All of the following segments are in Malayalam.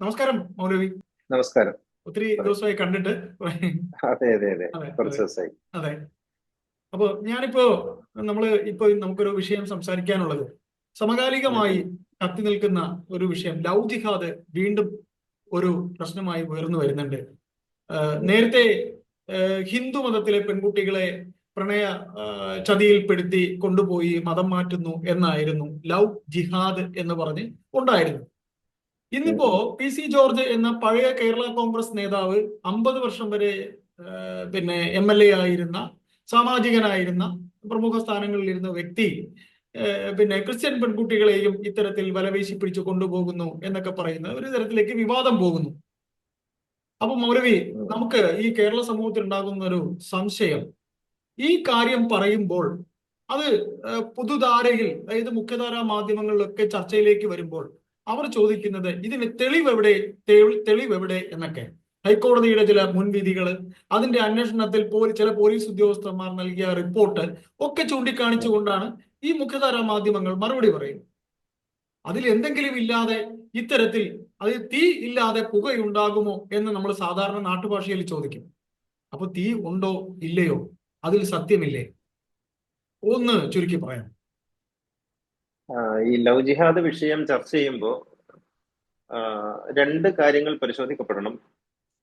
നമസ്കാരം മൗലവി. നമസ്കാരം. ഒത്തിരി ദിവസമായി കണ്ടിട്ട്. അതെ അതെ അതെ. കുറച്ച് ദിവസമായി. അതെ. അപ്പൊ ഞാനിപ്പോ നമ്മൾ ഇപ്പൊ നമുക്കൊരു വിഷയം സംസാരിക്കാനുള്ളത്. സമകാലികമായി കത്തി നിൽക്കുന്ന ഒരു വിഷയം ലവ് ജിഹാദ് വീണ്ടും ഒരു പ്രശ്നമായി ഉയർന്നു വരുന്നുണ്ട്. നേരത്തെ ഹിന്ദു മതത്തിലെ പെൺകുട്ടികളെ പ്രണയ ചതിയിൽപ്പെടുത്തി കൊണ്ടുപോയി മതം മാറ്റുന്നു എന്നായിരുന്നു ലവ് ജിഹാദ് എന്ന് പറഞ്ഞ് ഉണ്ടായിരുന്നു ഇന്നിപ്പോ പി സി ജോർജ് എന്ന പഴയ കേരള കോൺഗ്രസ് നേതാവ് അമ്പത് വർഷം വരെ പിന്നെ എം എൽ എ ആയിരുന്ന സാമാജികനായിരുന്ന പ്രമുഖ സ്ഥാനങ്ങളിൽ ഇരുന്ന വ്യക്തി പിന്നെ ക്രിസ്ത്യൻ പെൺകുട്ടികളെയും ഇത്തരത്തിൽ വലവീശി പിടിച്ചു കൊണ്ടുപോകുന്നു എന്നൊക്കെ പറയുന്ന ഒരു തരത്തിലേക്ക് വിവാദം പോകുന്നു. അപ്പൊ മൗലവി നമുക്ക് ഈ കേരള സമൂഹത്തിൽ ഉണ്ടാകുന്ന ഒരു സംശയം. ഈ കാര്യം പറയുമ്പോൾ അത് പൊതുധാരയിൽ അതായത് മുഖ്യധാരാ മാധ്യമങ്ങളിലൊക്കെ ചർച്ചയിലേക്ക് വരുമ്പോൾ അവർ ചോദിക്കുന്നത് ഇതിന് തെളിവ് എവിടെ തെളിവ് എവിടെ എന്നൊക്കെ. ഹൈക്കോടതിയുടെ ചില മുൻവിധികൾ അതിന്റെ അന്വേഷണത്തിൽ ചില പോലീസ് ഉദ്യോഗസ്ഥന്മാർ നൽകിയ റിപ്പോർട്ട് ഒക്കെ ചൂണ്ടിക്കാണിച്ചുകൊണ്ടാണ് ഈ മുഖ്യധാര മാധ്യമങ്ങൾ മറുപടി പറയുന്നത്. അതിൽ എന്തെങ്കിലും ഇല്ലാതെ ഇത്തരത്തിൽ അത് തീ ഇല്ലാതെ പുകയുണ്ടാകുമോ എന്ന് നമ്മൾ സാധാരണ നാട്ടുഭാഷയിൽ ചോദിക്കും. അപ്പൊ തീ ഉണ്ടോ ഇല്ലയോ? അതിൽ സത്യമില്ലേ? ഒന്ന് ചുരുക്കി പറയാം. ഈ ലവ് ജിഹാദ് വിഷയം ചർച്ച ചെയ്യുമ്പോൾ രണ്ട് കാര്യങ്ങൾ പരിശോധിക്കപ്പെടണം.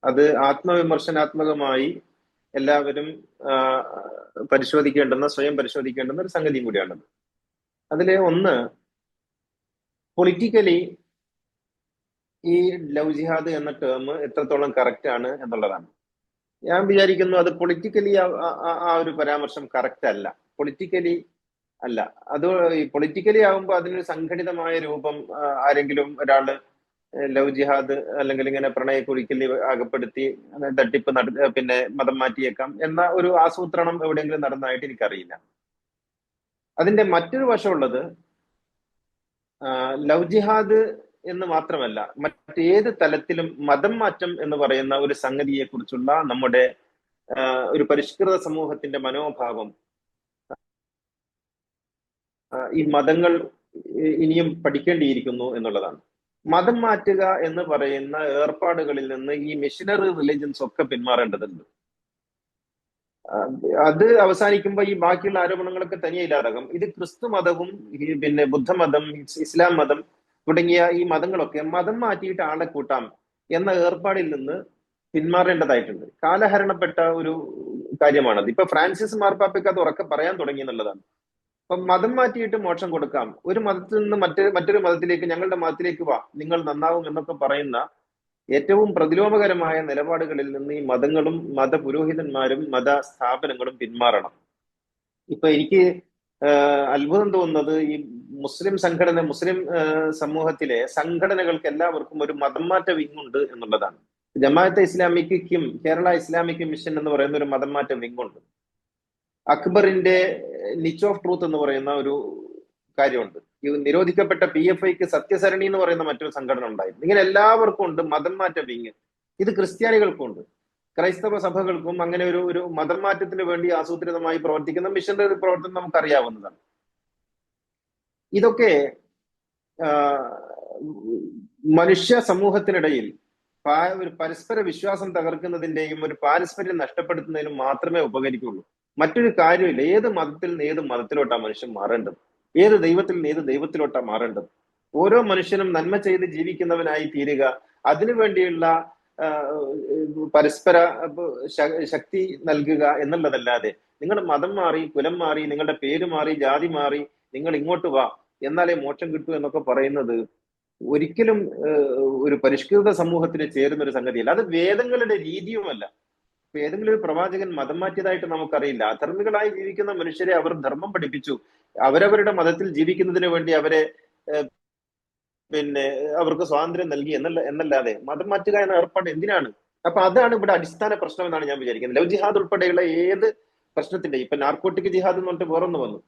അത് ആത്മവിമർശനാത്മകമായി എല്ലാവരും പരിശോധിക്കേണ്ടുന്ന സ്വയം പരിശോധിക്കേണ്ടുന്ന ഒരു സംഗതിയും കൂടിയാണത് അതിലെ ഒന്ന് പൊളിറ്റിക്കലി ഈ ലവ് ജിഹാദ് എന്ന ടേം എത്രത്തോളം കറക്റ്റ് ആണ് എന്നുള്ളതാണ്. ഞാൻ വിചാരിക്കുന്നു അത് പൊളിറ്റിക്കലി ആ ഒരു പരാമർശം കറക്റ്റ് അല്ല. പൊളിറ്റിക്കലി അല്ല അത് ഈ പൊളിറ്റിക്കലി ആകുമ്പോൾ അതിനൊരു സംഘടിതമായ രൂപം ആരെങ്കിലും ഒരാൾ ലവ് ജിഹാദ് അല്ലെങ്കിൽ ഇങ്ങനെ പ്രണയ കുഴിക്കലി അകപ്പെടുത്തി തട്ടിപ്പ് നട പിന്നെ മതം മാറ്റിയേക്കാം എന്ന ഒരു ആസൂത്രണം എവിടെയെങ്കിലും നടന്നതായിട്ട് എനിക്കറിയില്ല. അതിന്റെ മറ്റൊരു വശമുള്ളത് ലവ് ജിഹാദ് എന്ന് മാത്രമല്ല മറ്റേത് തലത്തിലും മതം മാറ്റം എന്ന് പറയുന്ന ഒരു സംഗതിയെ കുറിച്ചുള്ള നമ്മുടെ ഒരു പരിഷ്കൃത സമൂഹത്തിന്റെ മനോഭാവം ഈ മതങ്ങൾ ഇനിയും പഠിക്കേണ്ടിയിരിക്കുന്നു എന്നുള്ളതാണ്. മതം മാറ്റുക എന്ന് പറയുന്ന ഏർപ്പാടുകളിൽ നിന്ന് ഈ മിഷനറി റിലിജൻസ് ഒക്കെ പിന്മാറേണ്ടതുണ്ട്. അത് അവസാനിക്കുമ്പോൾ ഈ ബാക്കിയുള്ള ആരോപണങ്ങളൊക്കെ തനിയെ ഇല്ലാതാകും. ഇത് ക്രിസ്തു മതവും പിന്നെ ബുദ്ധമതം ഇസ്ലാം മതം തുടങ്ങിയ ഈ മതങ്ങളൊക്കെ മതം മാറ്റിയിട്ട് ആളെ കൂട്ടാം എന്ന ഏർപ്പാടിൽ നിന്ന് പിന്മാറേണ്ടതായിട്ടുണ്ട്. കാലഹരണപ്പെട്ട ഒരു കാര്യമാണത്. ഇപ്പൊ ഫ്രാൻസിസ് മാർപ്പാപ്പയ്ക്ക് അത് ഉറക്കെ പറയാൻ തുടങ്ങി എന്നുള്ളതാണ്. അപ്പൊ മതം മാറ്റിയിട്ട് മോക്ഷം കൊടുക്കാം. ഒരു മതത്തിൽ നിന്ന് മറ്റ് മറ്റൊരു മതത്തിലേക്ക് ഞങ്ങളുടെ മതത്തിലേക്ക് വാ. നിങ്ങൾ നന്നാവും എന്നൊക്കെ പറയുന്ന ഏറ്റവും പ്രതിലോമകരമായ നിലപാടുകളിൽ നിന്ന് ഈ മതങ്ങളും മത പുരോഹിതന്മാരും മത സ്ഥാപനങ്ങളും പിന്മാറണം. ഇപ്പൊ എനിക്ക് അത്ഭുതം തോന്നുന്നത് ഈ മുസ്ലിം സംഘടന മുസ്ലിം സമൂഹത്തിലെ സംഘടനകൾക്ക് എല്ലാവർക്കും ഒരു മതം മാറ്റ വിങ് ഉണ്ട് എന്നുള്ളതാണ്. ജമാഅത്തെ ഇസ്ലാമിക്കും കേരള ഇസ്ലാമിക് മിഷൻ എന്ന് പറയുന്ന ഒരു മതം മാറ്റ വിങ് ഉണ്ട് അക്ബറിന്റെ നിച്ച് ഓഫ് ട്രൂത്ത് എന്ന് പറയുന്ന ഒരു കാര്യമുണ്ട്. ഈ നിരോധിക്കപ്പെട്ട പി എഫ് ഐക്ക് സത്യസരണി എന്ന് പറയുന്ന മറ്റൊരു സംഘടന ഉണ്ടായിരുന്നു. ഇങ്ങനെ എല്ലാവർക്കും ഉണ്ട് മതം മാറ്റ വിങ് ഇത് ക്രിസ്ത്യാനികൾക്കും ഉണ്ട് ക്രൈസ്തവ സഭകൾക്കും അങ്ങനെ ഒരു ഒരു മതം മാറ്റത്തിന് വേണ്ടി ആസൂത്രിതമായി പ്രവർത്തിക്കുന്ന മിഷനറി പ്രവർത്തനം നമുക്കറിയാവുന്നതാണ്. ഇതൊക്കെ മനുഷ്യ സമൂഹത്തിനിടയിൽ ഒരു പരസ്പര വിശ്വാസം തകർക്കുന്നതിന്റെയും ഒരു പാരസ്പര്യം നഷ്ടപ്പെടുത്തുന്നതിനും മാത്രമേ ഉപകരിക്കുള്ളൂ. മറ്റൊരു കാര്യമില്ല. ഏത് മതത്തിൽ നിന്ന് ഏത് മതത്തിലോട്ടാ മനുഷ്യൻ മാറേണ്ടത്? ഏത് ദൈവത്തിൽ നിന്ന് ഏത് ദൈവത്തിലോട്ടാ മാറേണ്ടത്? ഓരോ മനുഷ്യനും നന്മ ചെയ്ത് ജീവിക്കുന്നവനായി തീരുക. അതിനു വേണ്ടിയുള്ള പരസ്പര ശക്തി നൽകുക എന്നുള്ളതല്ലാതെ നിങ്ങളുടെ മതം മാറി കുലം മാറി നിങ്ങളുടെ പേര് മാറി ജാതി മാറി നിങ്ങൾ ഇങ്ങോട്ട് വാ എന്നാലേ മോക്ഷം കിട്ടൂ എന്നൊക്കെ പറയുന്നത് ഒരിക്കലും ഒരു പരിഷ്കൃത സമൂഹത്തിന് ചേരുന്ന ഒരു സംഗതിയല്ല. അത് വേദങ്ങളുടെ രീതിയുമല്ല. ഇപ്പൊ ഏതെങ്കിലും ഒരു പ്രവാചകൻ മതം മാറ്റിയതായിട്ട് നമുക്കറിയില്ല. അധർമ്മികളായി ജീവിക്കുന്ന മനുഷ്യരെ അവർ ധർമ്മം പഠിപ്പിച്ചു. അവരവരുടെ മതത്തിൽ ജീവിക്കുന്നതിന് വേണ്ടി അവരെ പിന്നെ അവർക്ക് സ്വാതന്ത്ര്യം നൽകി എന്നല്ല എന്നല്ലാതെ മതം മാറ്റുക എന്ന ഏർപ്പാട് എന്തിനാണ്? അപ്പൊ അതാണ് ഇവിടെ അടിസ്ഥാന പ്രശ്നം എന്നാണ് ഞാൻ വിചാരിക്കുന്നത്. ലവ് ജിഹാദ് ഉൾപ്പെടെയുള്ള ഏത് പ്രശ്നത്തിന്റെ ഇപ്പൊ നാർക്കോട്ടിക് ജിഹാദ് എന്ന് പറഞ്ഞിട്ട് വേറൊന്ന് വന്നു.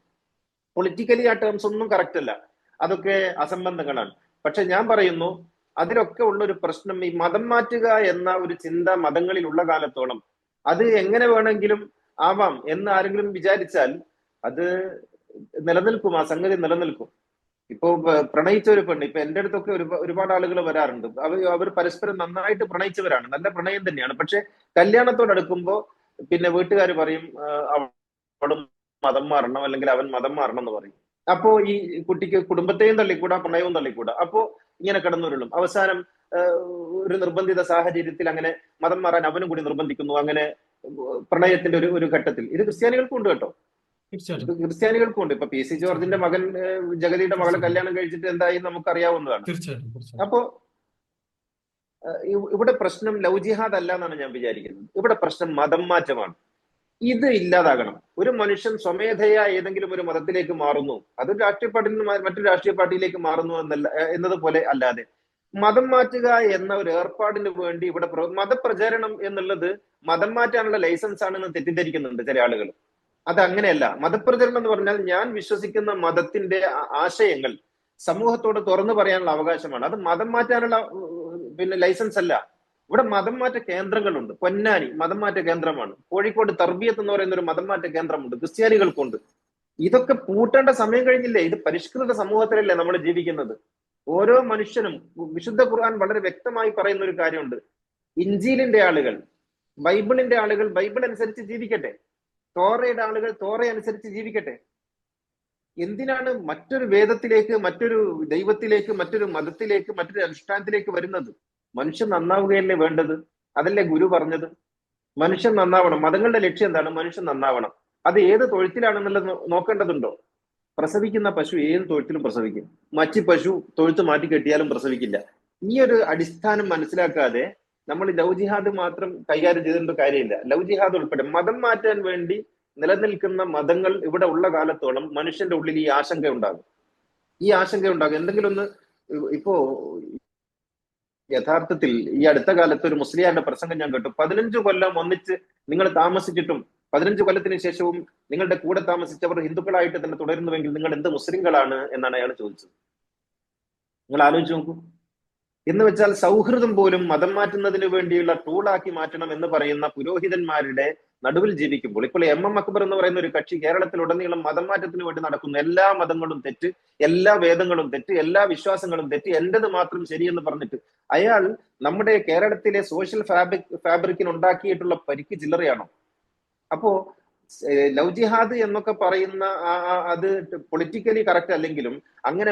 പൊളിറ്റിക്കലി ആ ടേംസ് ഒന്നും കറക്റ്റ് അല്ല. അതൊക്കെ അസംബന്ധങ്ങളാണ്. പക്ഷെ ഞാൻ പറയുന്നു അതിലൊക്കെ ഉള്ള ഒരു പ്രശ്നം ഈ മതം മാറ്റുക എന്ന ഒരു ചിന്ത മതങ്ങളിൽ ഉള്ള കാലത്തോളം അത് എങ്ങനെ വേണമെങ്കിലും ആവാം എന്ന് ആരെങ്കിലും വിചാരിച്ചാൽ അത് നിലനിൽക്കും ആ സംഗതി നിലനിൽക്കും. ഇപ്പോ പ്രണയിച്ച ഒരു പെണ്ണ് ഇപ്പൊ എന്റെ അടുത്തൊക്കെ ഒരു ഒരുപാട് ആളുകൾ വരാറുണ്ട്. അവർ അവർ പരസ്പരം നന്നായിട്ട് പ്രണയിച്ചവരാണ് നല്ല പ്രണയം തന്നെയാണ്. പക്ഷെ കല്യാണത്തോടടുക്കുമ്പോ പിന്നെ വീട്ടുകാർ പറയും അവളും മതം മാറണം അല്ലെങ്കിൽ അവൻ മതം മാറണം എന്ന് പറയും. അപ്പോ ഈ കുട്ടിക്ക് കുടുംബത്തെയും തള്ളിക്കൂടാ പ്രണയവും തള്ളിക്കൂടാ. അപ്പോ ഇങ്ങനെ കിടന്നുരുളും. അവസാനം ഒരു നിർബന്ധിത സാഹചര്യത്തിൽ അങ്ങനെ മതം മാറാൻ അവനും കൂടി നിർബന്ധിക്കുന്നു. അങ്ങനെ പ്രണയത്തിന്റെ ഒരു ഒരു ഘട്ടത്തിൽ. ഇത് ക്രിസ്ത്യാനികൾക്കും ഉണ്ട് കേട്ടോ. ക്രിസ്ത്യാനികൾക്കും ഉണ്ട്. ഇപ്പൊ പി സി ജോർജിന്റെ മകൻ ജഗതിയുടെ മകളെ കല്യാണം കഴിച്ചിട്ട് എന്തായി നമുക്ക് അറിയാവുന്നതാണ്. തീർച്ചയായിട്ടും തീർച്ചയായിട്ടും. അപ്പോ ഇവിടെ പ്രശ്നം ലവ് ജിഹാദ് അല്ല എന്നാണ് ഞാൻ വിചാരിക്കുന്നത്. ഇവിടെ പ്രശ്നം മതം മാറ്റമാണ്. ഇത് ഇല്ലാതാകണം. ഒരു മനുഷ്യൻ സ്വമേധയാ ഏതെങ്കിലും ഒരു മതത്തിലേക്ക് മാറുന്നു. അത് രാഷ്ട്രീയ പാർട്ടിയിൽ നിന്ന് മറ്റൊരു രാഷ്ട്രീയ പാർട്ടിയിലേക്ക് മാറുന്നു എന്നല്ല എന്നതുപോലെ അല്ലാതെ. മതം മാറ്റുക എന്ന ഒരു ഏർപ്പാടിന് വേണ്ടി ഇവിടെ മതപ്രചരണം എന്നുള്ളത് മതം മാറ്റാനുള്ള ലൈസൻസ് ആണെന്ന് തെറ്റിദ്ധരിക്കുന്നുണ്ട് ചില ആളുകൾ. അത് അങ്ങനെയല്ല. മതപ്രചരണം എന്ന് പറഞ്ഞാൽ ഞാൻ വിശ്വസിക്കുന്ന മതത്തിന്റെ ആശയങ്ങൾ സമൂഹത്തോട് തുറന്നു പറയാനുള്ള അവകാശമാണ്. അത് മതം മാറ്റാനുള്ള പിന്നെ ലൈസൻസ് അല്ല. ഇവിടെ മതം മാറ്റ കേന്ദ്രങ്ങളുണ്ട്. പൊന്നാനി മതം മാറ്റ കേന്ദ്രമാണ്. കോഴിക്കോട് തർബിയത്ത് എന്ന് പറയുന്ന ഒരു മതം മാറ്റ കേന്ദ്രമുണ്ട്. ക്രിസ്ത്യാനികൾക്കുണ്ട്. ഇതൊക്കെ പൂട്ടേണ്ട സമയം കഴിഞ്ഞില്ലേ? ഇത് പരിഷ്കൃത സമൂഹത്തിലല്ലേ നമ്മൾ ജീവിക്കുന്നത്? ഓരോ മനുഷ്യനും വിശുദ്ധ ഖുർആൻ വളരെ വ്യക്തമായി പറയുന്ന ഒരു കാര്യമുണ്ട്. ഇഞ്ചീലിന്റെ ആളുകൾ ബൈബിളിന്റെ ആളുകൾ ബൈബിൾ അനുസരിച്ച് ജീവിക്കട്ടെ. തോറയുടെ ആളുകൾ തോറ അനുസരിച്ച് ജീവിക്കട്ടെ. എന്തിനാണ് മറ്റൊരു വേദത്തിലേക്ക് മറ്റൊരു ദൈവത്തിലേക്ക് മറ്റൊരു മതത്തിലേക്ക് മറ്റൊരു അനുഷ്ഠാനത്തിലേക്ക് വരുന്നത്? മനുഷ്യൻ നന്നാവുകയല്ലേ വേണ്ടത്? അതല്ലേ ഗുരു പറഞ്ഞത്? മനുഷ്യൻ നന്നാവണം. മതങ്ങളുടെ ലക്ഷ്യം എന്താണ്? മനുഷ്യൻ നന്നാവണം. അത് ഏത് തൊഴുത്തിലാണെന്നുള്ളത് നോക്കേണ്ടതുണ്ടോ? പ്രസവിക്കുന്ന പശു ഏത് തൊഴുത്തിലും പ്രസവിക്കും. മറ്റു പശു തൊഴുത്ത് മാറ്റി കെട്ടിയാലും പ്രസവിക്കില്ല. ഈ ഒരു അടിസ്ഥാനം മനസ്സിലാക്കാതെ നമ്മൾ ലൗജിഹാദ് ജിഹാദ് മാത്രം കൈകാര്യം ചെയ്തിട്ട് കാര്യമില്ല. ലൗജിഹാദ് ജിഹാദ് ഉൾപ്പെടെ മതം മാറ്റാൻ വേണ്ടി നിലനിൽക്കുന്ന മതങ്ങൾ ഇവിടെ ഉള്ള കാലത്തോളം മനുഷ്യന്റെ ഉള്ളിൽ ഈ ആശങ്ക ഉണ്ടാകും. ഈ ആശങ്ക ഉണ്ടാകും. എന്തെങ്കിലും ഒന്ന് ഇപ്പോ യഥാർത്ഥത്തിൽ ഈ അടുത്ത കാലത്ത് ഒരു മുസ്ലിയാരുടെ പ്രസംഗം ഞാൻ കേട്ടു. പതിനഞ്ചു കൊല്ലം ഒന്നിച്ച് നിങ്ങൾ താമസിച്ചിട്ടും പതിനഞ്ച് കൊല്ലത്തിന് ശേഷവും നിങ്ങളുടെ കൂടെ താമസിച്ചവർ ഹിന്ദുക്കളായിട്ട് തന്നെ തുടരുന്നുവെങ്കിൽ നിങ്ങൾ എന്ത് മുസ്ലിങ്ങളാണ് എന്നാണ് അയാൾ ചോദിച്ചത്. നിങ്ങൾ ആലോചിച്ച് നോക്കൂ. എന്ന് വെച്ചാൽ സൗഹൃദം പോലും മതം മാറ്റുന്നതിന് വേണ്ടിയുള്ള ടൂളാക്കി മാറ്റണം എന്ന് പറയുന്ന പുരോഹിതന്മാരുടെ നടുവിൽ ജീവിക്കുമ്പോൾ ഇപ്പോൾ എം എം അക്ബർ എന്ന് പറയുന്ന ഒരു കക്ഷി കേരളത്തിലുടനീളം മതം മാറ്റത്തിന് വേണ്ടി നടക്കുന്ന എല്ലാ മതങ്ങളും തെറ്റ് എല്ലാ വേദങ്ങളും തെറ്റ് എല്ലാ വിശ്വാസങ്ങളും തെറ്റ് എന്റെത് മാത്രം ശരിയെന്ന് പറഞ്ഞിട്ട് അയാൾ നമ്മുടെ കേരളത്തിലെ സോഷ്യൽ ഫാബ്രിക് ഫാബ്രിക്കിന് ഉണ്ടാക്കിയിട്ടുള്ള പരിക്ക് ചില്ലറയാണോ? അപ്പോ ലൗ ജിഹാദ് എന്നൊക്കെ പറയുന്ന അത് പൊളിറ്റിക്കലി കറക്റ്റ് അല്ലെങ്കിലും അങ്ങനെ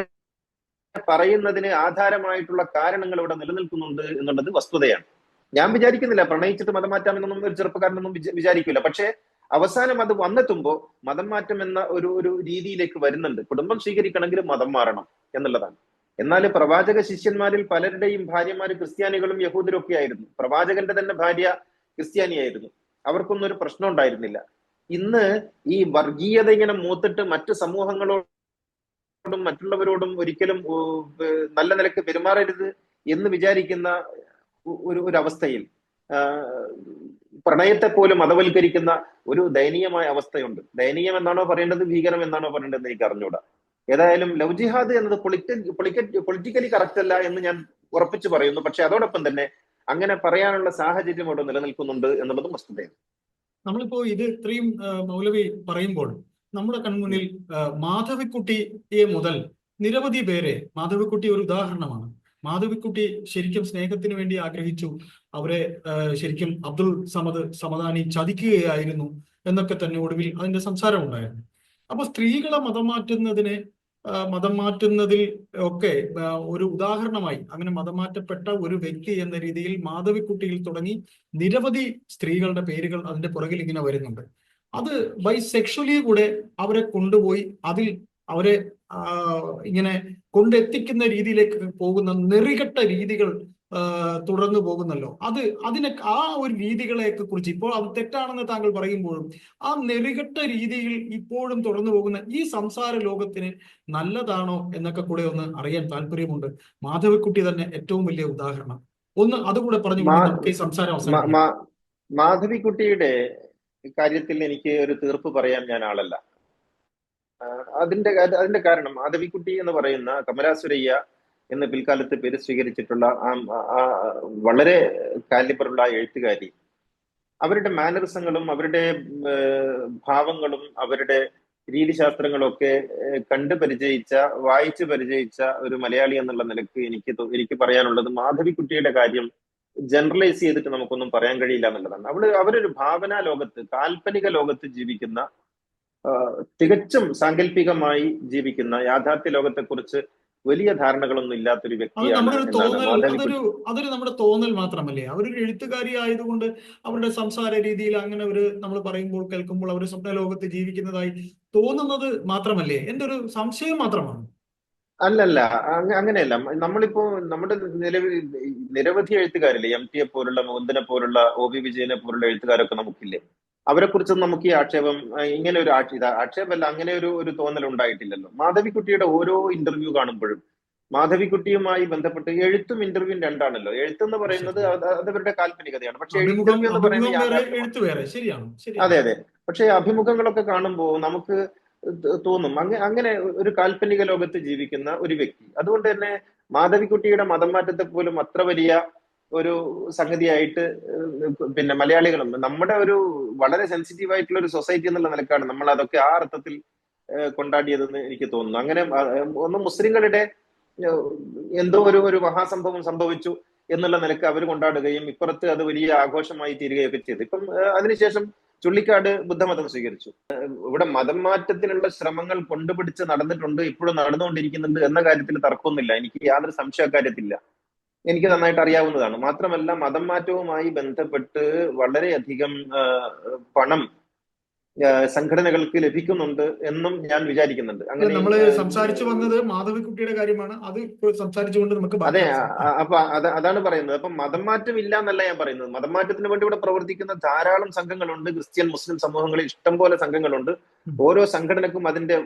പറയുന്നതിന് ആധാരമായിട്ടുള്ള കാരണങ്ങൾ ഇവിടെ നിലനിൽക്കുന്നുണ്ട് എന്നുള്ളത് വസ്തുതയാണ്. ഞാൻ വിചാരിക്കുന്നില്ല പ്രണയിച്ചിട്ട് മതം മാറ്റാമെന്നൊന്നും ഒരു ചെറുപ്പക്കാരനൊന്നും വിചാ- വിചാരിക്കില്ല പക്ഷേ അവസാനം അത് വന്നെത്തുമ്പോൾ മതം മാറ്റം എന്ന ഒരു ഒരു രീതിയിലേക്ക് വരുന്നുണ്ട്. കുടുംബം സ്വീകരിക്കണമെങ്കിൽ മതം മാറണം എന്നുള്ളതാണ്. എന്നാൽ പ്രവാചക ശിഷ്യന്മാരിൽ പലരുടെയും ഭാര്യമാര് ക്രിസ്ത്യാനികളും യഹൂദരും ഒക്കെ ആയിരുന്നു. പ്രവാചകന്റെ തന്നെ ഭാര്യ ക്രിസ്ത്യാനിയായിരുന്നു. അവർക്കൊന്നും ഒരു പ്രശ്നം ഉണ്ടായിരുന്നില്ല. ഇന്ന് ഈ വർഗീയത ഇങ്ങനെ മൂത്തിട്ട് മറ്റു സമൂഹങ്ങളോടും മറ്റുള്ളവരോടും ഒരിക്കലും നല്ല നിലയ്ക്ക് പെരുമാറരുത് എന്ന് വിചാരിക്കുന്ന ഒരു ഒരു അവസ്ഥയിൽ പ്രണയത്തെ പോലും മതവൽക്കരിക്കുന്ന ഒരു ദയനീയമായ അവസ്ഥയുണ്ട്. ദയനീയം എന്നാണോ പറയേണ്ടത് ഭീകരം എന്നാണോ പറയേണ്ടത് എനിക്ക് അറിഞ്ഞൂടാ. ഏതായാലും ലവ് ജിഹാദ് എന്നത് പൊളിറ്റ പൊളിറ്റിക്കലി കറക്റ്റ് അല്ല എന്ന് ഞാൻ ഉറപ്പിച്ചു പറയുന്നു. പക്ഷെ അതോടൊപ്പം തന്നെ അങ്ങനെ പറയാനുള്ള സാഹചര്യം അവിടെ നിലനിൽക്കുന്നുണ്ട് എന്നുള്ളതും വസ്തുതയാണ്. നമ്മളിപ്പോ ഇത് ഇത്രയും മൗലവി പറയുമ്പോൾ നമ്മുടെ കൺമുന്നിൽ മാധവിക്കുട്ടിയെ മുതൽ നിരവധി പേരെ മാധവിക്കുട്ടി ഒരു ഉദാഹരണമാണ്. മാധവിക്കുട്ടി ശരിക്കും സ്നേഹത്തിന് വേണ്ടി ആഗ്രഹിച്ചു. അവരെ ശരിക്കും അബ്ദുൾ സമദ് സമദാനി ചതിക്കുകയായിരുന്നു എന്നൊക്കെ തന്നെ ഒടുവിൽ അതിന്റെ സംസാരം ഉണ്ടായിരുന്നു അപ്പൊ സ്ത്രീകളെ മതം മാറ്റുന്നതിന് മതം മാറ്റുന്നതിൽ ഒക്കെ ഒരു ഉദാഹരണമായി അങ്ങനെ മതം മാറ്റപ്പെട്ട ഒരു വ്യക്തി എന്ന രീതിയിൽ മാധവിക്കുട്ടിയിൽ തുടങ്ങി നിരവധി സ്ത്രീകളുടെ പേരുകൾ അതിന്റെ പുറകിൽ ഇങ്ങനെ വരുന്നുണ്ട്. അത് ബൈ സെക്ഷലി കൂടെ അവരെ കൊണ്ടുപോയി അതിൽ അവരെ ഇങ്ങനെ കൊണ്ടെത്തിക്കുന്ന രീതിയിലേക്ക് പോകുന്ന നെറികെട്ട രീതികൾ തുടർന്നു പോകുന്നല്ലോ. അത് അതിനെ ആ ഒരു രീതികളെയൊക്കെ കുറിച്ച് ഇപ്പോൾ അത് തെറ്റാണെന്ന് താങ്കൾ പറയുമ്പോഴും ആ നെറികെട്ട രീതിയിൽ ഇപ്പോഴും തുടർന്നു പോകുന്ന ഈ സംസാര ലോകത്തിന് നല്ലതാണോ എന്നൊക്കെ കൂടെ ഒന്ന് അറിയാൻ താല്പര്യമുണ്ട്. മാധവിക്കുട്ടി തന്നെ ഏറ്റവും വലിയ ഉദാഹരണം. ഒന്ന് അതുകൂടെ പറഞ്ഞു നമുക്ക് ഈ സംസാരം മാ- മാധവിക്കുട്ടിയുടെ കാര്യത്തിൽ എനിക്ക് ഒരു തീർപ്പ് പറയാൻ ഞാൻ ആളല്ല. അതിന്റെ അതിന്റെ കാരണം മാധവിക്കുട്ടി എന്ന് പറയുന്ന കമലാസുരയ്യ എന്ന പിൽക്കാലത്ത് പേര് സ്വീകരിച്ചിട്ടുള്ള ആ വളരെ കാലിബറുള്ള എഴുത്തുകാരി അവരുടെ മാനറിസങ്ങളും അവരുടെ ഭാവങ്ങളും അവരുടെ രീതിശാസ്ത്രങ്ങളൊക്കെ കണ്ട് പരിചയിച്ച വായിച്ചു പരിചയിച്ച ഒരു മലയാളി എന്നുള്ള നിലയ്ക്ക് എനിക്ക് എനിക്ക് പറയാനുള്ളത് മാധവിക്കുട്ടിയുടെ കാര്യം ജനറലൈസ് ചെയ്തിട്ട് നമുക്കൊന്നും പറയാൻ കഴിയില്ല എന്നുള്ളതാണ്. അവൾ അവരൊരു ഭാവനാ ലോകത്ത് കാൽപ്പനിക ലോകത്ത് ജീവിക്കുന്ന തികച്ചും സാങ്കല്പികമായി ജീവിക്കുന്ന യാഥാർത്ഥ്യ ലോകത്തെക്കുറിച്ച് വലിയ ധാരണകളൊന്നും ഇല്ലാത്തൊരു വ്യക്തിയാണ് നമ്മുടെ ഒരു തോന്നൽ അതൊരു നമ്മുടെ തോന്നൽ മാത്രമല്ലേ? അവരൊരു എഴുത്തുകാരി ആയതുകൊണ്ട് അവരുടെ സംസാര രീതിയിൽ അങ്ങനെ ഒരു നമ്മൾ പറയുമ്പോൾ കേൾക്കുമ്പോൾ അവർ സ്വപ്ന ലോകത്ത് ജീവിക്കുന്നതായി തോന്നുന്നത് മാത്രമല്ലേ? എന്റെ ഒരു സംശയം മാത്രമാണ്. അല്ലല്ല അങ്ങനെയല്ല. നമ്മളിപ്പോ നമ്മുടെ നിലവിൽ നിരവധി എഴുത്തുകാരില്ലേ? എം ടിയെ പോലുള്ള മുകുന്ദനെ പോലുള്ള ഒ വി വിജയനെ പോലുള്ള എഴുത്തുകാരൊക്കെ നമുക്കില്ലേ? അവരെ കുറിച്ച് നമുക്ക് ഈ ആക്ഷേപം ഇങ്ങനെ ഒരു ആക്ഷേപ ആക്ഷേപല്ല ആക്ഷേപമല്ല അങ്ങനെ ഒരു ഒരു തോന്നൽ ഉണ്ടായിട്ടില്ലല്ലോ മാധവിക്കുട്ടിയുടെ ഓരോ ഇന്റർവ്യൂ കാണുമ്പോഴും മാധവിക്കുട്ടിയുമായി ബന്ധപ്പെട്ട് എഴുത്തും ഇന്റർവ്യൂ രണ്ടാണല്ലോ. എഴുത്ത് എന്ന് പറയുന്നത് അത് കാല്പനികതയാണ് പക്ഷെ ഇന്റർവ്യൂ എന്ന് പറയുന്നത് അതെ അതെ. പക്ഷെ അഭിമുഖങ്ങളൊക്കെ കാണുമ്പോൾ നമുക്ക് തോന്നും അങ്ങ- അങ്ങനെ ഒരു കാൽപ്പനിക ലോകത്ത് ജീവിക്കുന്ന ഒരു വ്യക്തി. അതുകൊണ്ട് തന്നെ മാധവിക്കുട്ടിയുടെ മതം മാറ്റത്തെ പോലും അത്ര വലിയ ഒരു സംഗതിയായിട്ട് പിന്നെ മലയാളികളും നമ്മുടെ ഒരു വളരെ സെൻസിറ്റീവ് ആയിട്ടുള്ള ഒരു സൊസൈറ്റി എന്നുള്ള നിലക്കാണ് നമ്മൾ അതൊക്കെ ആ അർത്ഥത്തിൽ കൊണ്ടാടിയതെന്ന് എനിക്ക് തോന്നുന്നു. അങ്ങനെ ഒന്ന് മുസ്ലിങ്ങളുടെ എന്തോ ഒരു ഒരു മഹാസംഭവം സംഭവിച്ചു എന്നുള്ള നിലയ്ക്ക് അവർ കൊണ്ടാടുകയും ഇപ്പുറത്ത് അത് വലിയ ആഘോഷമായി തീരുകയൊക്കെ ചെയ്തു. ഇപ്പം അതിനുശേഷം ചുള്ളിക്കാട് ബുദ്ധമതം സ്വീകരിച്ചു. ഇവിടെ മതം മാറ്റത്തിനുള്ള ശ്രമങ്ങൾ കൊണ്ടുപിടിച്ച് നടന്നിട്ടുണ്ട് ഇപ്പോഴും നടന്നുകൊണ്ടിരിക്കുന്നുണ്ട് എന്ന കാര്യത്തിൽ തർക്കമൊന്നുമില്ല. എനിക്ക് യാതൊരു സംശയ കാര്യത്തില്ല എനിക്ക് നന്നായിട്ട് അറിയാവുന്നതാണ്. മാത്രമല്ല മതം മാറ്റവുമായി ബന്ധപ്പെട്ട് വളരെയധികം പണം സംഘടനകൾക്ക് ലഭിക്കുന്നുണ്ട് എന്നും ഞാൻ വിചാരിക്കുന്നുണ്ട്. അങ്ങനെ നമ്മൾ സംസാരിച്ചു വന്നത് മാധവിക്കുട്ടിയുടെ കാര്യമാണ്. അത് സംസാരിച്ചുകൊണ്ട് നമുക്ക് അതെ അപ്പൊ അത് അതാണ് പറയുന്നത്. അപ്പൊ മതം മാറ്റം ഇല്ല എന്നല്ല ഞാൻ പറയുന്നത്. മതം മാറ്റത്തിന് വേണ്ടി ഇവിടെ പ്രവർത്തിക്കുന്ന ധാരാളം സംഘങ്ങളുണ്ട്. ക്രിസ്ത്യൻ മുസ്ലിം സമൂഹങ്ങളിൽ ഇഷ്ടംപോലെ സംഘങ്ങളുണ്ട്. ഉം. ഓരോ സംഘടനക്കും അതിന്റെ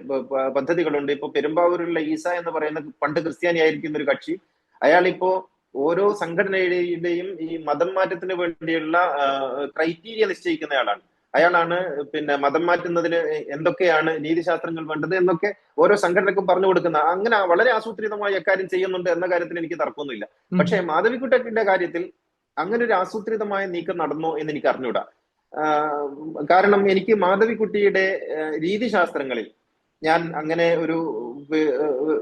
പദ്ധതികളുണ്ട്. ഇപ്പൊ പെരുമ്പാവൂരിലുള്ള ഈസ എന്ന് പറയുന്ന പണ്ട് ക്രിസ്ത്യാനി ആയിരിക്കുന്ന ഒരു കക്ഷി. അയാൾ ഇപ്പോ ഓരോ സംഘടനയുടെയും ഈ മതം മാറ്റത്തിന് വേണ്ടിയുള്ള ക്രൈറ്റീരിയ നിശ്ചയിക്കുന്നയാളാണ് അയാളാണ് പിന്നെ മതം മാറ്റുന്നതിന് എന്തൊക്കെയാണ് നീതിശാസ്ത്രങ്ങൾ വേണ്ടത് എന്നൊക്കെ ഓരോ സംഘടനക്കും പറഞ്ഞു കൊടുക്കുന്ന അങ്ങനെ വളരെ ആസൂത്രിതമായി അക്കാര്യം ചെയ്യുന്നുണ്ട് എന്ന കാര്യത്തിൽ എനിക്ക് തർക്കമൊന്നുമില്ല. പക്ഷെ മാധവിക്കുട്ടിയുടെ കാര്യത്തിൽ അങ്ങനെ ഒരു ആസൂത്രിതമായ നീക്കം നടന്നു എന്ന് എനിക്ക് അറിഞ്ഞൂടാ കാരണം എനിക്ക് മാധവിക്കുട്ടിയുടെ രീതിശാസ്ത്രങ്ങളിൽ ഞാൻ അങ്ങനെ ഒരു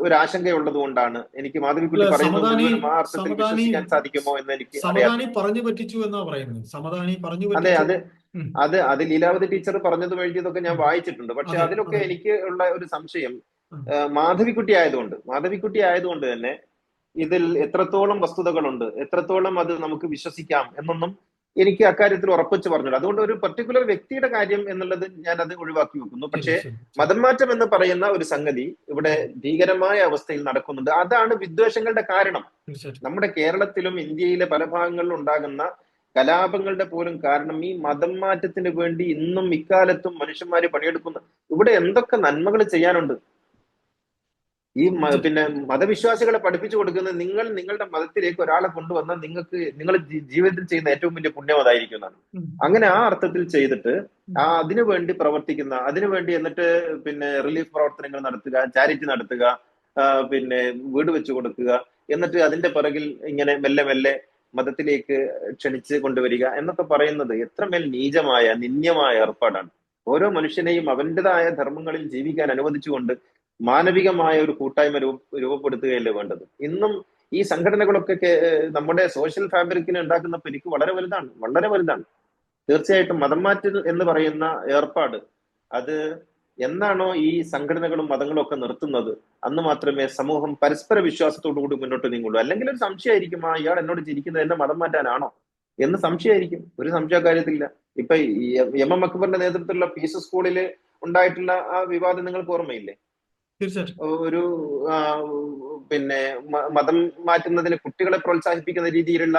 ഒരു ആശങ്കയുള്ളത് കൊണ്ടാണ് എനിക്ക് മാധവിക്കുട്ടി പറയുന്നത് സാധിക്കുമോ എന്ന് എനിക്ക് പറഞ്ഞു പറ്റിച്ചു എന്നാ പറയുന്നത്. സമദാനി പറഞ്ഞു അതെ അത് അത് അത് ലീലാവതി ടീച്ചർ പറഞ്ഞതും എഴുതിയതൊക്കെ ഞാൻ വായിച്ചിട്ടുണ്ട്. പക്ഷെ അതിലൊക്കെ എനിക്ക് ഉള്ള ഒരു സംശയം മാധവിക്കുട്ടി ആയതുകൊണ്ട് മാധവിക്കുട്ടി ആയതുകൊണ്ട് തന്നെ ഇതിൽ എത്രത്തോളം വസ്തുതകളുണ്ട് എത്രത്തോളം അത് നമുക്ക് വിശ്വസിക്കാം എന്നൊന്നും എനിക്ക് അക്കാര്യത്തിൽ ഉറപ്പിച്ച് പറഞ്ഞു അതുകൊണ്ട് ഒരു പർട്ടിക്കുലർ വ്യക്തിയുടെ കാര്യം എന്നുള്ളത് ഞാൻ അത് ഒഴിവാക്കി വെക്കുന്നു. പക്ഷേ ശരി, ശരി, ശരി. മതം മാറ്റം എന്ന് പറയുന്ന ഒരു സംഗതി ഇവിടെ ഭീകരമായ അവസ്ഥയിൽ നടക്കുന്നുണ്ട്. അതാണ് വിദ്വേഷങ്ങളുടെ കാരണം. നമ്മുടെ കേരളത്തിലും ഇന്ത്യയിലെ പല ഭാഗങ്ങളിലും ഉണ്ടാകുന്ന കലാപങ്ങളുടെ പോലും കാരണം ഈ മതം മാറ്റത്തിന് വേണ്ടി ഇന്നും ഇക്കാലത്തും മനുഷ്യന്മാര് പണിയെടുക്കുന്നു. ഇവിടെ എന്തൊക്കെ നന്മകൾ ചെയ്യാനുണ്ട്? ഈ പിന്നെ മതവിശ്വാസികളെ പഠിപ്പിച്ചു കൊടുക്കുന്നത് നിങ്ങൾ നിങ്ങളുടെ മതത്തിലേക്ക് ഒരാളെ കൊണ്ടുവന്നാൽ നിങ്ങൾക്ക് നിങ്ങൾ ജീവിതത്തിൽ ചെയ്യുന്ന ഏറ്റവും വലിയ പുണ്യം അതായിരിക്കും അങ്ങനെ ആ അർത്ഥത്തിൽ ചെയ്തിട്ട് ആ അതിനു വേണ്ടി പ്രവർത്തിക്കുന്ന അതിനു വേണ്ടി എന്നിട്ട് പിന്നെ റിലീഫ് പ്രവർത്തനങ്ങൾ നടത്തുക ചാരിറ്റി നടത്തുക പിന്നെ വീട് വെച്ചു കൊടുക്കുക എന്നിട്ട് അതിന്റെ പിറകിൽ ഇങ്ങനെ മെല്ലെ മെല്ലെ മതത്തിലേക്ക് ക്ഷണിച്ച് കൊണ്ടുവരിക എന്നൊക്കെ പറയുന്നത് എത്രമേൽ നീചമായ നിന്ദ്യമായ ഏർപ്പാടാണ്. ഓരോ മനുഷ്യനെയും അവന്റേതായ ധർമ്മങ്ങളിൽ ജീവിക്കാൻ അനുവദിച്ചുകൊണ്ട് മാനവികമായ ഒരു കൂട്ടായ്മ രൂപ രൂപപ്പെടുത്തുകയല്ലേ വേണ്ടത്? ഇന്നും ഈ സംഘടനകളൊക്കെ നമ്മുടെ സോഷ്യൽ ഫാബ്രിക്കിന് ഉണ്ടാക്കുന്ന പരിക്ക് വളരെ വലുതാണ് വളരെ വലുതാണ്. തീർച്ചയായിട്ടും മതം മാറ്റൽ എന്ന് പറയുന്ന ഏർപ്പാട് അത് എന്നാണോ ഈ സംഘടനകളും മതങ്ങളും ഒക്കെ നിർത്തുന്നത്? അന്ന് മാത്രമേ സമൂഹം പരസ്പര വിശ്വാസത്തോടു കൂടി മുന്നോട്ട് നീങ്ങുള്ളൂ. അല്ലെങ്കിൽ ഒരു സംശയമായിരിക്കും ആ ഇയാൾ എന്നോട് ചിരിക്കുന്നത് എന്നെ മതം മാറ്റാനാണോ? എന്ന് സംശയമായിരിക്കും. ഒരു സംശയ കാര്യത്തില്ല ഇപ്പൊ എം എം അക്ബറിന്റെ നേതൃത്വത്തിലുള്ള പീസ് സ്കൂളിൽ ഉണ്ടായിട്ടുള്ള ആ വിവാദം നിങ്ങൾക്ക് ഓർമ്മയില്ലേ? ഒരു പിന്നെ മതം മാറ്റുന്നതിന് കുട്ടികളെ പ്രോത്സാഹിപ്പിക്കുന്ന രീതിയിലുള്ള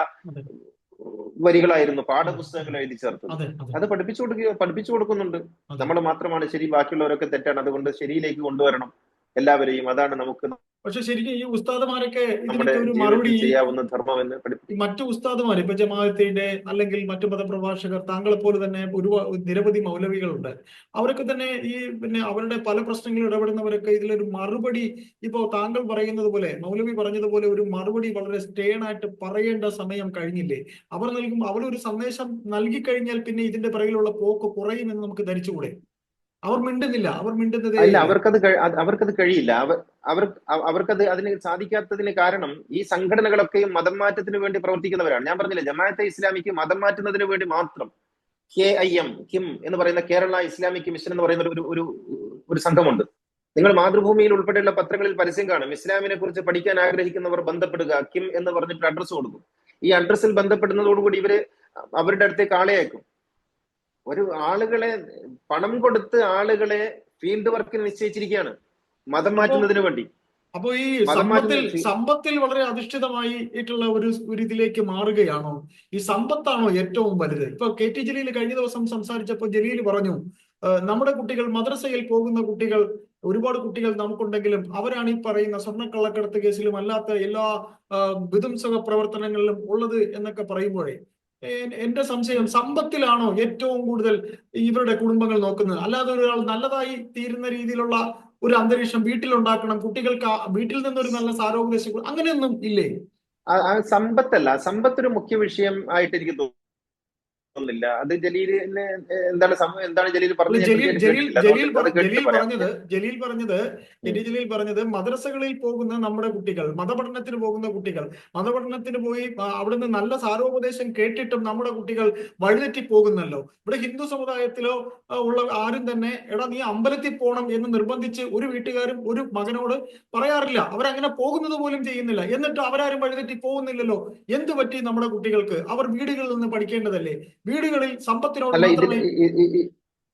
വരികളായിരുന്നു പാഠപുസ്തകങ്ങൾ എഴുതി ചേർത്തത്. അതെ അത്. പഠിപ്പിച്ചു കൊടുക്കുക പഠിപ്പിച്ചു കൊടുക്കുന്നുണ്ട്. നമ്മൾ മാത്രമാണ് ശരി ബാക്കിയുള്ളവരൊക്കെ തെറ്റാണ്. അതുകൊണ്ട് ശരിയിലേക്ക് കൊണ്ടുവരണം എല്ലാവരെയും. അതാണ് നമുക്ക് പക്ഷെ ശരിക്കും ഈ ഉസ്താദുമാരൊക്കെ ഇതിനൊക്കെ ഒരു മറുപടി മറ്റു ഉസ്താദുമാർ ഇപ്പൊ ജമാഅത്തിന്റെ അല്ലെങ്കിൽ മറ്റു മതപ്രഭാഷകർ താങ്കളെ പോലെ തന്നെ ഒരു നിരവധി മൗലവികളുണ്ട്. അവരൊക്കെ തന്നെ ഈ പിന്നെ അവരുടെ പല പ്രശ്നങ്ങളിൽ ഇടപെടുന്നവരൊക്കെ ഇതിലൊരു മറുപടി ഇപ്പോ താങ്കൾ പറയുന്നത് പോലെ മൗലവി പറഞ്ഞതുപോലെ ഒരു മറുപടി വളരെ സ്റ്റേൺ ആയിട്ട് പറയേണ്ട സമയം കഴിഞ്ഞില്ലേ? അവർ നൽകും അവർ ഒരു സന്ദേശം നൽകി കഴിഞ്ഞാൽ പിന്നെ ഇതിന്റെ പിറകിലുള്ള പോക്ക് കുറയുമെന്ന് നമുക്ക് ധരിച്ചുകൂടെ? അവർ മിണ്ടുന്നില്ല. അവർ മിണ്ടുന്നത് അല്ല അവർക്കത് അവർക്കത് കഴിയില്ല. അവർ അവർ അവ- അവർക്കത് അതിന് സാധിക്കാത്തതിന് കാരണം ഈ സംഘടനകളൊക്കെയും മതം മാറ്റത്തിന് വേണ്ടി പ്രവർത്തിക്കുന്നവരാണ്. ഞാൻ പറഞ്ഞില്ല ജമാഅത്തെ ഇസ്ലാമിക്ക് മതം മാറ്റുന്നതിന് വേണ്ടി മാത്രം കെ ഐ എം കിം എന്ന് പറയുന്ന കേരള ഇസ്ലാമിക് മിഷൻ എന്ന് പറയുന്ന ഒരു ഒരു ഒരു സംഘമുണ്ട്. നിങ്ങൾ മാതൃഭൂമിയിൽ ഉൾപ്പെടെയുള്ള പത്രങ്ങളിൽ പരസ്യം കാണും. ഇസ്ലാമിനെ കുറിച്ച് പഠിക്കാൻ ആഗ്രഹിക്കുന്നവർ ബന്ധപ്പെടുക കിം എന്ന് പറഞ്ഞിട്ട് അഡ്രസ്സ് കൊടുക്കും. ഈ അഡ്രസ്സിൽ ബന്ധപ്പെടുന്നതോടുകൂടി ഇവർ അവരുടെ അടുത്തേക്ക് ആളെ അയക്കും. ഒരു ആളുകളെ പണം കൊടുത്ത് ആളുകളെ ഫീൽഡ് വർക്കിന് നിശ്ചയിച്ചിരിക്കുകയാണ്. മതം മാറ്റുന്നതിന് വേണ്ടി. അപ്പോ ഈ സമ്പത്തിൽ സമ്പത്തിൽ വളരെ അധിഷ്ഠിതമായിട്ടുള്ള ഒരു ഒരു ഇതിലേക്ക് മാറുകയാണോ? ഈ സമ്പത്താണോ ഏറ്റവും വലുത്? ഇപ്പൊ കെ ടി ജലീൽ കഴിഞ്ഞ ദിവസം സംസാരിച്ചപ്പോൾ ജലീൽ പറഞ്ഞു നമ്മുടെ കുട്ടികൾ മദ്രസയിൽ പോകുന്ന കുട്ടികൾ ഒരുപാട് കുട്ടികൾ നമുക്കുണ്ടെങ്കിലും അവരാണ് ഈ പറയുന്ന സ്വർണക്കള്ളക്കടത്ത് കേസിലും അല്ലാത്ത എല്ലാ വിധംസക പ്രവർത്തനങ്ങളിലും ഉള്ളത് എന്നൊക്കെ പറയുമ്പോഴേ എന്റെ സംശയം സമ്പത്തിലാണോ ഏറ്റവും കൂടുതൽ ഇവരുടെ കുടുംബങ്ങൾ നോക്കുന്നത്? അല്ലാതെ ഒരാൾ നല്ലതായി തീരുന്ന രീതിയിലുള്ള ഒരു അന്തരീക്ഷം വീട്ടിൽ ഉണ്ടാക്കണം കുട്ടികൾക്ക് വീട്ടിൽ നിന്നൊരു നല്ല സാരോപദേശം അങ്ങനെയൊന്നും ഇല്ലേ? സമ്പത്തല്ല. സമ്പത്ത് ഒരു മുഖ്യ വിഷയം ആയിട്ട് എനിക്ക് തോന്നുന്നില്ല അത് ജലീലിന് എന്താണ് സംഭവം എന്താണ് ജലീൽ പറഞ്ഞത് ജലീൽ ജലീൽ. ജലീൽ അതുകൊണ്ട് പറ- അത് കേട്ടിട്ട് ജലീൽ. പറഞ്ഞത് ജലീൽ പറഞ്ഞത് ജലീൽ പറഞ്ഞത് മദ്രസകളിൽ പോകുന്ന നമ്മുടെ കുട്ടികൾ മതപഠനത്തിന് പോകുന്ന കുട്ടികൾ മതപഠനത്തിന് പോയി അവിടുന്ന് നല്ല സാരോപദേശം കേട്ടിട്ടും നമ്മുടെ കുട്ടികൾ വഴിതെറ്റി പോകുന്നല്ലോ. ഇവിടെ ഹിന്ദു സമുദായത്തിലോ ഉള്ള ആരും തന്നെ എടാ നീ അമ്പലത്തിൽ പോകണം എന്ന് നിർബന്ധിച്ച് ഒരു വീട്ടുകാരും ഒരു മകനോട് പറയാറില്ല. അവരങ്ങനെ പോകുന്നത് പോലും ചെയ്യുന്നില്ല. എന്നിട്ട് അവരാരും വഴിതെറ്റി പോകുന്നില്ലല്ലോ. എന്ത് പറ്റി നമ്മുടെ കുട്ടികൾക്ക്? അവർ വീടുകളിൽ നിന്ന് പഠിക്കേണ്ടതല്ലേ? വീടുകളിൽ സമ്പത്തിനോട്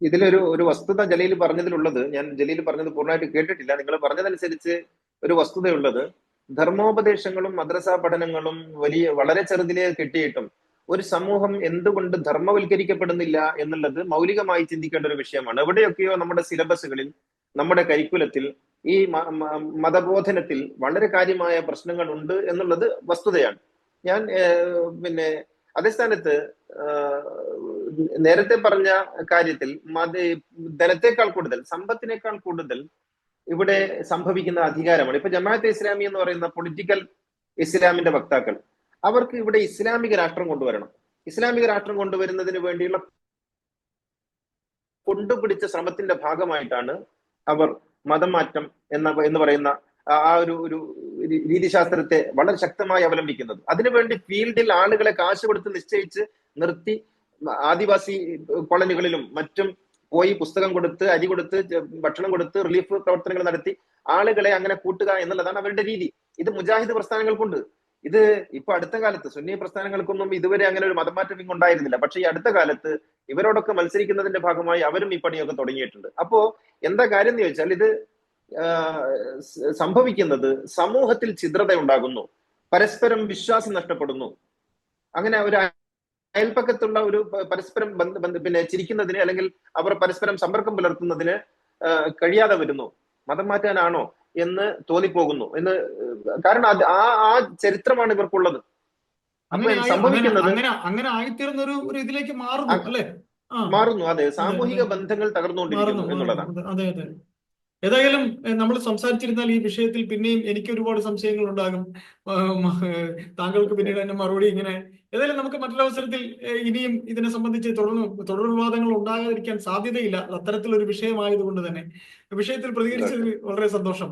ഇതിലൊരു ഒരു വസ്തുത ജലീൽ പറഞ്ഞതിലുള്ളത് ഞാൻ ജലീൽ പറഞ്ഞത് പൂർണമായിട്ട് കേട്ടിട്ടില്ല. നിങ്ങൾ പറഞ്ഞതനുസരിച്ച് ഒരു വസ്തുതയുള്ളത് ധർമ്മോപദേശങ്ങളും മദ്രസ പഠനങ്ങളും വലിയ വളരെ ചെറുതിലെ കിട്ടിയിട്ടും ഒരു സമൂഹം എന്തുകൊണ്ട് ധർമ്മവൽക്കരിക്കപ്പെടുന്നില്ല എന്നുള്ളത് മൗലികമായി ചിന്തിക്കേണ്ട ഒരു വിഷയമാണ്. എവിടെയൊക്കെയോ നമ്മുടെ സിലബസുകളിൽ നമ്മുടെ കരിക്കുലത്തിൽ ഈ മതബോധനത്തിൽ വളരെ കാര്യമായ പ്രശ്നങ്ങൾ ഉണ്ട് എന്നുള്ളത് വസ്തുതയാണ്. ഞാൻ പിന്നെ അതേ സ്ഥാനത്ത് നേരത്തെ പറഞ്ഞ കാര്യത്തിൽ മത ധനത്തെക്കാൾ കൂടുതൽ സമ്പത്തിനേക്കാൾ കൂടുതൽ ഇവിടെ സംഭവിക്കുന്ന അധികാരമാണ്. ഇപ്പൊ ജമാഅത്തെ ഇസ്ലാമി എന്ന് പറയുന്ന പൊളിറ്റിക്കൽ ഇസ്ലാമിന്റെ വക്താക്കൾ അവർക്ക് ഇവിടെ ഇസ്ലാമിക രാഷ്ട്രം കൊണ്ടുവരണം. ഇസ്ലാമിക രാഷ്ട്രം കൊണ്ടുവരുന്നതിന് വേണ്ടിയുള്ള കൊണ്ടുപിടിച്ച ശ്രമത്തിന്റെ ഭാഗമായിട്ടാണ് അവർ മതം മാറ്റം എന്ന എന്ന് പറയുന്ന ആ ഒരു ഒരു രീതിശാസ്ത്രത്തെ വളരെ ശക്തമായി അവലംബിക്കുന്നത്. അതിനുവേണ്ടി ഫീൽഡിൽ ആളുകളെ കാശ് കൊടുത്ത് നിശ്ചയിച്ച് നിർത്തി ആദിവാസി കോളനികളിലും മറ്റും പോയി പുസ്തകം കൊടുത്ത് അരി കൊടുത്ത് ഭക്ഷണം കൊടുത്ത് റിലീഫ് പ്രവർത്തനങ്ങൾ നടത്തി ആളുകളെ അങ്ങനെ കൂട്ടുക എന്നുള്ളതാണ് അവരുടെ രീതി. ഇത് മുജാഹിദ് പ്രസ്ഥാനങ്ങൾക്കുണ്ട്. ഇത് ഇപ്പൊ അടുത്ത കാലത്ത് സുന്നി പ്രസ്ഥാനങ്ങൾക്കൊന്നും ഇതുവരെ അങ്ങനെ ഒരു മതമാറ്റം ഇങ്ങ് ഉണ്ടായിരുന്നില്ല. പക്ഷെ ഈ അടുത്ത കാലത്ത് ഇവരോടൊക്കെ മത്സരിക്കുന്നതിന്റെ ഭാഗമായി അവരും ഈ പണിയൊക്കെ തുടങ്ങിയിട്ടുണ്ട്. അപ്പോ എന്താ കാര്യം എന്ന് ചോദിച്ചാൽ ഇത് സംഭവിക്കുന്നത് സമൂഹത്തിൽ ഛിദ്രത ഉണ്ടാകുന്നു പരസ്പരം വിശ്വാസം നഷ്ടപ്പെടുന്നു. അങ്ങനെ ഒരു അയൽപ്പക്കത്തുള്ള ഒരു പരസ്പരം ബന്ധ ബന്ധ- പിന്നെ ചിരിക്കുന്നതിന് അല്ലെങ്കിൽ അവർ പരസ്പരം സമ്പർക്കം പുലർത്തുന്നതിന് കഴിയാതെ വരുന്നു. മതം മാറ്റാനാണോ എന്ന് തോന്നിപ്പോകുന്നു. എന്ന് കാരണം അത് ആ ആ ചരിത്രമാണ് ഇവർക്കുള്ളത്. അപ്പൊ സംഭവിക്കുന്നത് അങ്ങനെ ആയിത്തീർന്ന ഒരു ഇതിലേക്ക് മാറുന്നു അല്ലേ? മാറുന്നു അതെ. സാമൂഹിക ബന്ധങ്ങൾ തകർന്നുകൊണ്ടിരിക്കുന്നു എന്നുള്ളതാണ്. അതെ അതെ ഏതായാലും നമ്മൾ സംസാരിച്ചിരുന്നാൽ ഈ വിഷയത്തിൽ പിന്നെയും എനിക്ക് ഒരുപാട് സംശയങ്ങൾ ഉണ്ടാകും താങ്കൾക്ക് പിന്നീട് എന്നെ മറുപടി ഇങ്ങനെ ഏതായാലും നമുക്ക് മറ്റൊരവസരത്തിൽ ഇനിയും ഇതിനെ സംബന്ധിച്ച് തുടർന്ന് തുടർ വിവാദങ്ങൾ ഉണ്ടാകാതിരിക്കാൻ സാധ്യതയില്ല. അത് അത്തരത്തിലൊരു വിഷയമായതുകൊണ്ട് തന്നെ. വിഷയത്തിൽ പ്രതികരിച്ചതിൽ വളരെ സന്തോഷം.